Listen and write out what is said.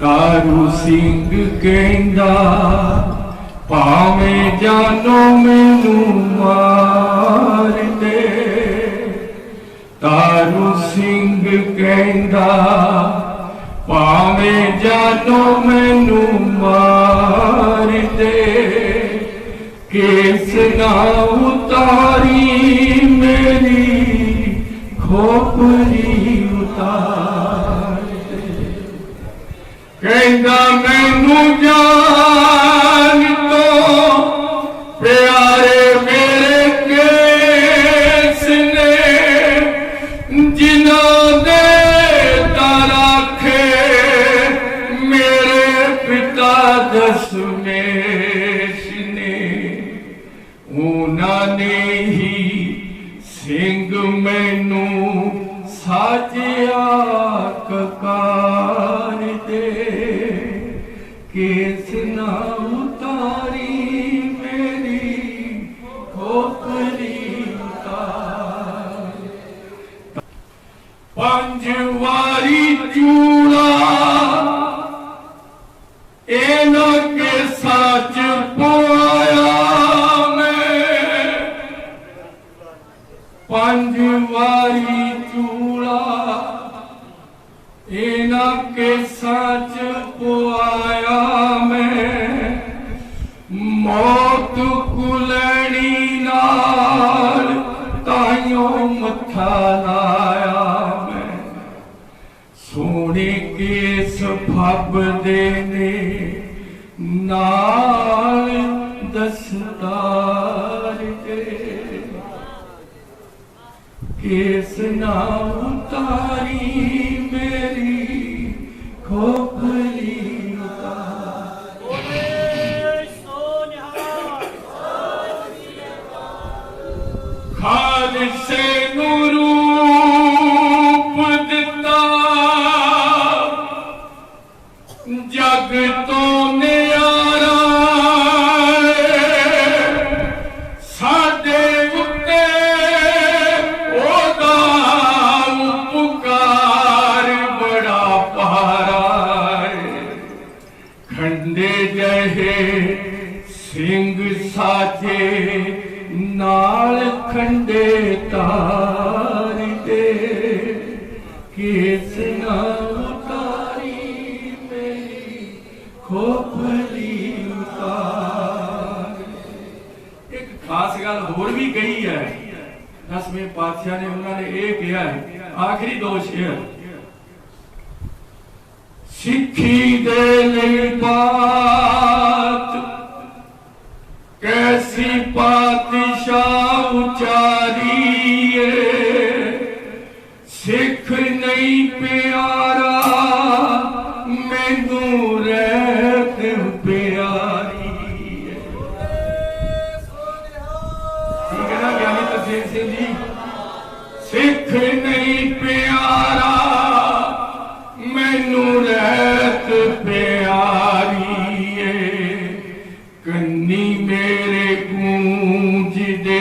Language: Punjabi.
ਤਾਰੂ ਸਿੰਘ ਕਹਿੰਦਾ, ਭਾਵੇਂ ਜਾਨੋ ਮੈਨੂੰ ਮਾਰ ਦੇ। ਤਾਰੂ ਸਿੰਘ ਕਹਿੰਦਾ, ਭਾਵੇਂ ਜਾਨੋ ਮੈਨੂੰ ਮਾਰ ਦੇ। ਕਿਸ ਨਾ ਉਤਾਰੀ ਕਹਿੰਦਾ ਮੈਨੂੰ ਜਾਨ ਤੋਂ, ਪਿਆਰੇ ਮੇਰੇ ਕੇਸ ਨੇ, ਜਿਨ੍ਹਾਂ ਦੇ ਤਰਾਖੇ ਮੇਰੇ ਪਿਤਾ ਦਸਮੇਸ਼ ਨੇ। ਉਹਨਾਂ ਨੇ ਹੀ ਸਿੰਘ ਮੈਨੂੰ ਸਾਜਿਆ। ਵਾਰੀ ਚੂੜਾ ਇਹਨਾਂ ਕੇ ਸੱਚ ਪਾਇਆ ਮੈਂ। ਪੰਜ ਵਾਰੀ ਚੂੜਾ ਇਹਨਾਂ ਕੇ ਸੱਚ ਪਵਾਇਆ ਮੈਂ। ਮੌਤ ਕੁਲਣੀ ਨਾਲ ਤਾਈਓ ਮੱਥਾ ਸੋਹਣੇ ਕੇਸ ਫੱਬਦੇ ਨੇ ਨਾਲ ਦਸਤਾਰ ਦੇ ਕੇਸ ਨਾ ਉਤਾਰੀ ਖੰਡੇ ਜਹੇ ਸਿੰਘ ਸਾਜੇ ਨਾਲ ਖੰਡੇ ਤਾਰ ਦੇ। ਕਿਸ ਨਾ ਉਤਾਰੀ ਮੇਰੀ ਖੋਪਰੀ ਉਤਾਰ? ਇੱਕ ਖਾਸ ਗੱਲ ਹੋਰ ਵੀ ਕਹੀ ਹੈ। ਦਸਵੇਂ ਪਾਤਸ਼ਾਹ ਨੇ ਉਹਨਾਂ ਨੇ ਇਹ ਕਿਹਾ ਹੈ, ਆਖਰੀ ਦੋ ਸ਼ੇਰ ਸਿੱਖੀ ਦੇ ਬਾਤ ਕੈਸੀ ਪਾਤਸ਼ਾਹ ਉਚਾਰੀਏ ਸਿੱਖ ਨਹੀਂ ਪਿਆਰਾ ਮੈਨੂੰ ਰਹਿਤ ਪਿਆਰੀ ਠੀਕ ਹੈ ਨਾ ਗਿਆਨੀ ਤਸੀਰ ਸਿੰਘ ਜੀ ਸਿੱਖ ਨਹੀਂ ਪਿਆਰਾ